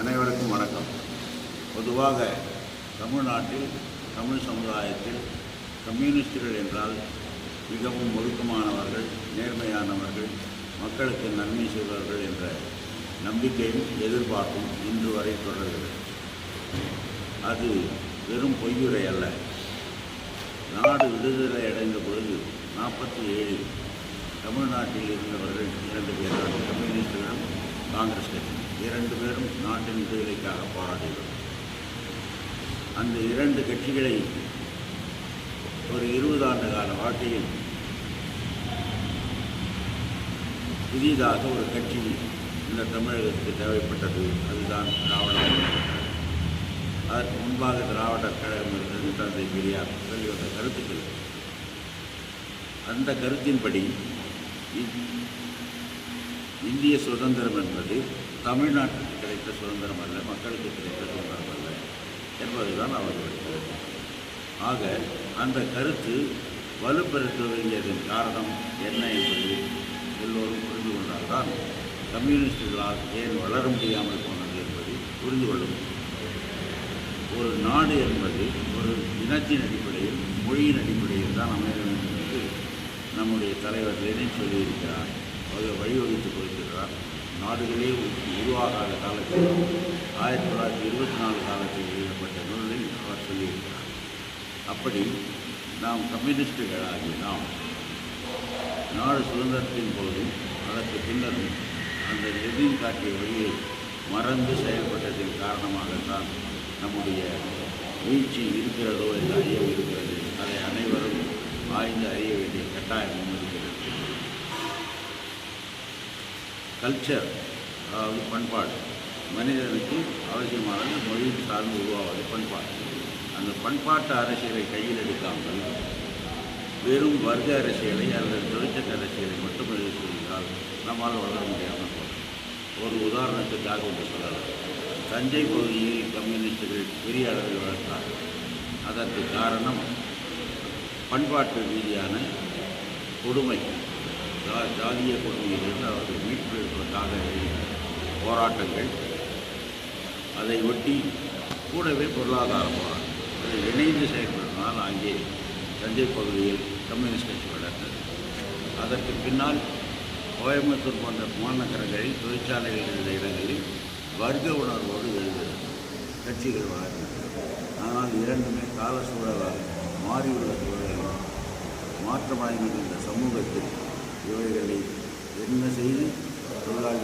அனைவருக்கும் வணக்கம். பொதுவாக தமிழ்நாட்டில் தமிழ் சமுதாயத்தில் கம்யூனிஸ்டுகள் என்றால் மிகவும் ஒழுக்கமானவர்கள் நேர்மையானவர்கள் மக்களுக்கு நன்மை செய்வார்கள் என்ற நம்பிக்கையும் எதிர்பார்ப்பும் இன்று வரை தொடர்கிறது. அது வெறும் பொய்யுரை அல்ல. நாடு விடுதலை அடைந்த பொழுது நாற்பத்தி ஏழில் தமிழ்நாட்டில் இருந்தவர்கள் இரண்டு பேர் தான் கம்யூனிஸ்டுகளும் காங்கிரஸ் கட்சி இரண்டு பேரும் நாட்டின் விடுதலைக்காக போராடினர் அந்த இரண்டு கட்சிகளை ஒரு இருபது ஆண்டு கால வாழ்க்கையில் புதிதாக ஒரு கட்சி இந்த தமிழகத்துக்கு தேவைப்பட்டது. அதுதான் திராவிட அதற்கு முன்பாக திராவிடர் கழகம் இருந்தது தந்தை பெரியார். சொல்லி வந்த கருத்துக்கள். அந்த கருத்தின்படி இந்திய சுதந்திரம் என்பது தமிழ்நாட்டுக்கு கிடைத்த சுதந்திரம் அல்ல மக்களுக்கு கிடைத்த சுதந்திரம் அல்ல என்பதுதான் அவர்களுடைய கருத்து ஆக அந்த கருத்து வலுப்பெருக்க வேண்டியதன் காரணம் என்ன என்பது எல்லோரும் புரிந்து கொண்டால்தான் கம்யூனிஸ்டுகளால் ஏன் வளர முடியாமல் போனது என்பதை புரிந்து கொள்ள முடியும். ஒரு நாடு என்பது ஒரு இனத்தின் அடிப்படையில் மொழியின் அடிப்படையில் தான் அமைய வேண்டும் என்று நம்முடைய தலைவர் லெனின் சொல்லியிருக்கிறார். அவர் வழிவகுத்து கொடுத்திருக்கிறார் நாடுகளே உருவாகாத காலத்தில் ஆயிரத்தி தொள்ளாயிரத்தி இருபத்தி நாலு காலத்தில் எழுதப்பட்ட நூலில் அவர் சொல்லியிருக்கிறார். அப்படி நாம் கம்யூனிஸ்டுகளாகி நாம் நாடு சுதந்திரத்தின் போதும் அதற்கு பின்னரும் அந்த லெனின் காட்டிய வழியை மறந்து செயல்பட்டதின் காரணமாகத்தான் நம்முடைய வீழ்ச்சி இருக்கிறதோ என்று அறிய இருக்கிறது அதை அனைவரும் ஆய்ந்து அறிய வேண்டிய கட்டாயமும் இருக்கிறது கல்ச்சர் அதாவது பண்பாடு. மனிதனுக்கு அவசியமானது மொழி சார்ந்து உருவாவது பண்பாடு. அந்த பண்பாட்டு அரசியலை கையில் எடுக்காமல் வெறும் வர்க்க அரசியலை அல்லது தொழிற்சங்க அரசியலை மட்டும் செய்தால் நம்மால் வளர முடியாமல் ஒரு உதாரணத்துக்காக ஒன்று சொல்லலாம். தஞ்சை பகுதியில் கம்யூனிஸ்டுகள் பெரிய அளவில் வளர்த்தார்கள். அதற்கு காரணம் பண்பாட்டு ரீதியான கொடுமை. ஜாதிய கொள்கையிலிருந்து அவர்கள் மீட்பதற்காக போராட்டங்கள். அதை ஒட்டி கூடவே பொருளாதார போராட்டம் அதை இணைந்து செயல்படுவதால் அங்கே தஞ்சை பகுதியில் கம்யூனிஸ்ட் கட்சி வளர்ந்தது அதற்கு பின்னால் கோயம்புத்தூர் போன்ற மாநகரங்களில் தொழிற்சாலைகள் இருந்த இடங்களில் வர்க்க உணர்வோடு எழுந்தது கட்சிகள் வளர்ந்தது. ஆனால் இரண்டுமே கால சூழலால் மாறியுள்ள சூழலில் மாற்றமடைந்த இருந்த சமூகத்தில் இவைகளை என்ன செய்து தொழிலாளி